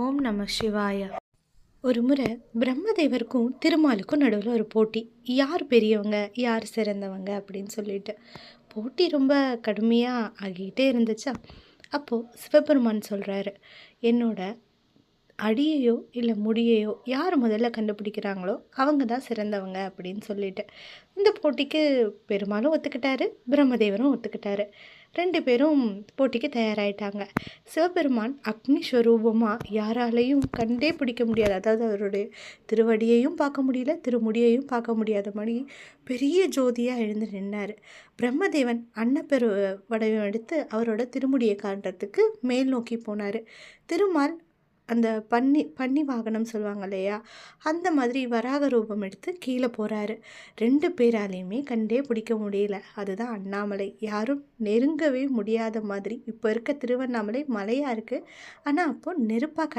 ஓம் நம சிவாயா. ஒரு முறை பிரம்மதேவருக்கும் திருமாலுக்கும் நடுவில் ஒரு போட்டி. யார் பெரியவங்க யார் சிறந்தவங்க அப்படின்னு சொல்லிட்டு. போட்டி ரொம்ப கடுமையாக ஆகிக்கிட்டே இருந்துச்சா? அப்போது சிவபெருமான் சொல்கிறாரு என்னோட அடியையோ இல்லை முடியையோ யார் முதல்ல கண்டுபிடிக்கிறாங்களோ அவங்க தான் சிறந்தவங்க அப்படின்னு சொல்லிட்டு இந்த போட்டிக்கு பெருமாளும் ஒத்துக்கிட்டாரு பிரம்மதேவரும் ஒத்துக்கிட்டாரு. ரெண்டு பேரும் போட்டிக்கு தயாராகிட்டாங்க சிவபெருமான் அக்னி ஸ்வரூபமாக யாராலையும் கண்டே பிடிக்க முடியாது. அதாவது அவருடைய திருவடியையும் பார்க்க முடியல திருமுடியையும் பார்க்க முடியாத மாதிரி பெரிய ஜோதியாக எழுந்து நின்னார். பிரம்மதேவன் அன்னப்பெரு வடிவம் எடுத்து அவரோட திருமுடியை காட்டுறதுக்கு மேல் நோக்கி போனார். திருமால் அந்த பன்னி பன்னி வாகனம் சொல்லுவாங்க இல்லையா? அந்த மாதிரி வராக ரூபம் எடுத்து கீழே போகிறாரு ரெண்டு பேராலையுமே கண்டே பிடிக்க முடியல. அதுதான் அண்ணாமலை. யாரும் நெருங்கவே முடியாத மாதிரி. இப்போ இருக்க திருவண்ணாமலை மலையாக இருக்குது ஆனால் அப்போது நெருப்பாக